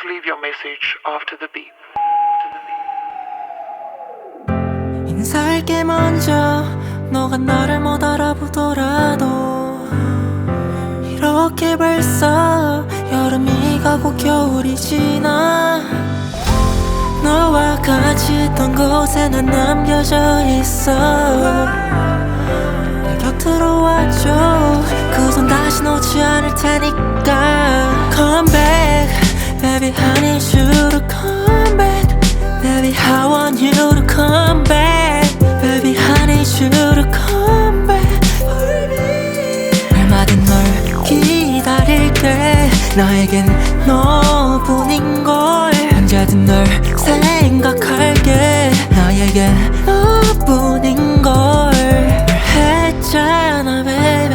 Please leave your message after the beep. 인사할게 먼저 너가 나를 못 알아보더라도 이렇게 벌써 여름이 가고 겨울이 지나 너와 같이 있던 곳에 난 남겨져 있어. 내 곁으로 와줘. 그 손 다시 놓지 않을 테니까 Baby I need you to come back Baby I want you to come back Baby I need you to come back 얼마든 널 기다릴게 나에겐 너뿐인 걸 언제든 널 생각할게 나에겐 너뿐인 걸 했잖아 baby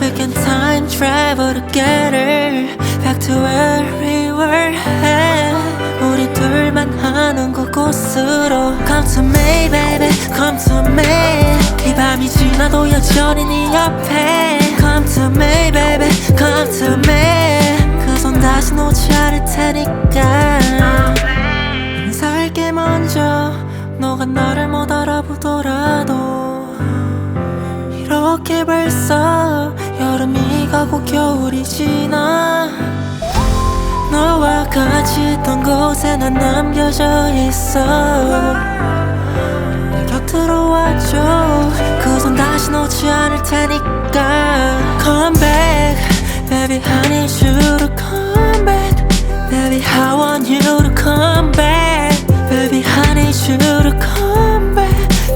We can time travel together Back to where at 우리 둘만 아는 그곳으로 Come to me baby. Come to me. 이 밤이 지나도 여전히 네 옆에. Come to me baby. Come to me. 그 손 다시 놓지 않을 테니까. 인사할게 먼저 너가 나를 못 알아보더라도 이렇게 벌써 여름이 가고 겨울이 지나 같이 있던 곳에 난 남겨져 있어 내 곁으로 와줘 그손 다시 놓지 않을 테니까 Come back Baby I need you to come back Baby I want you to come back Baby I need you to come back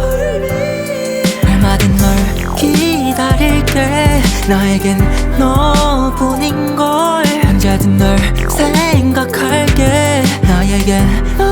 얼마든 널 기다릴게 나에겐 너뿐 언제든 널 생각할게. 나에겐